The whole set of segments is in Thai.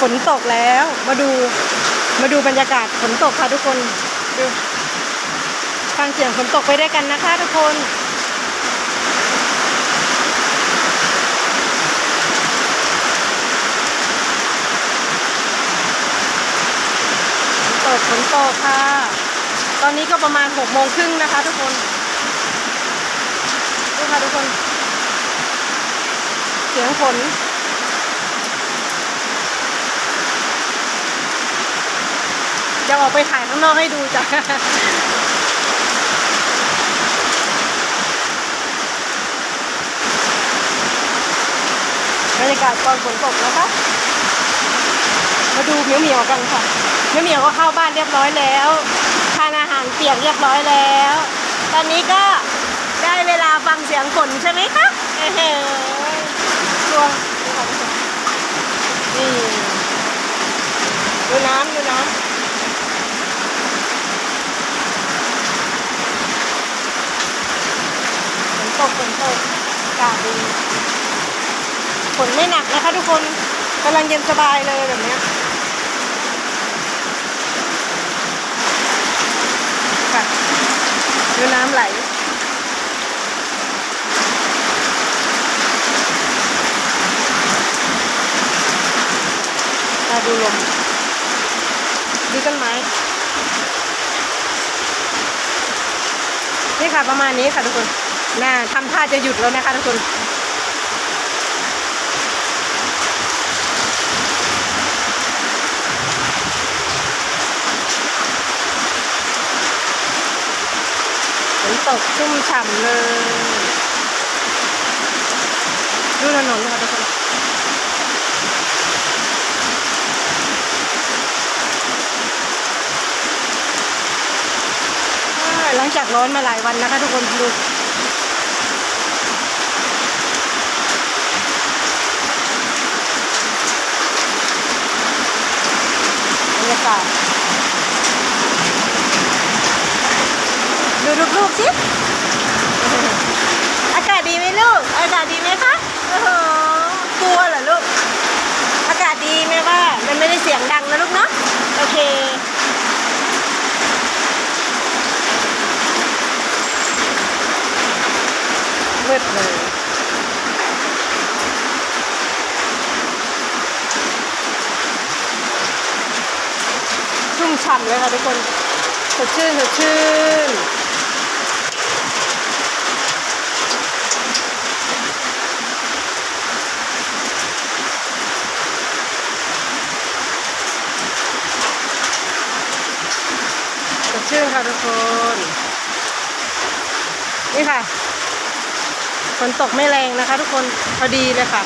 ฝนตกแล้ว มาดูมาดูบรรยากาศฝนตกค่ะทุกคนดูฟังเสียงฝนตกไปด้วยกันนะคะทุกคนฝนตกฝนตกค่ะ ตอนนี้ก็ประมาณหกโมงครึ่งนะคะ ทุกคนดูค่ะทุกคน เสียงฝน จะออกไปถ่ายข้างนอกให้ดูจ้ะบรรยากาศตอนฝนตกนะคะ มาดูเหมียวเหมียวกันค่ะเหมียวเหมียวก็เข้าบ้านเรียบร้อยแล้วทานอาหารเปียกเรียบร้อยแล้ว ตอนนี้ก็ได้เวลาฟังเสียงฝนใช่ไหมคะเฮ้ยดวงนี่ดูน้ำดูน้ำฝน ตกฝนตกอากาศดีฝนไม่หนักนะคะทุกคนกำลังเย็นสบายเลยแบบนี้ค่ะดูน้ำไหลมาดูลมดูต้นไม้นี่ค่ะประมาณนี้ค่ะทุกคน น่าทำท่าจะหยุดแล้วนะคะทุกคน ฝนตกชุ่มฉ่ำเลย ดูถนนค่ะทุกคนหลังจากร้อนมาหลายวันนะคะทุกคนดู บรรยากาศดูลูกๆสิ อากาศดีไหมลูก อากาศดีไหมคะ โอ้โห กลัวเหรอลูก อากาศดีไหมว่า มันไม่ได้เสียงดังนะลูกเนาะ โอเคมืดเลย ฉ่ำเลยค่ะทุกคนสดชื่นสดชื่นสดชื่นค่ะทุกคน นี่ค่ะฝนตกไม่แรงนะคะ ทุกคนพอดีเลยค่ะ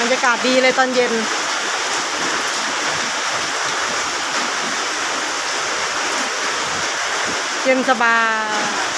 บรรยากาศดีเลยตอนเย็น เย็นสบาย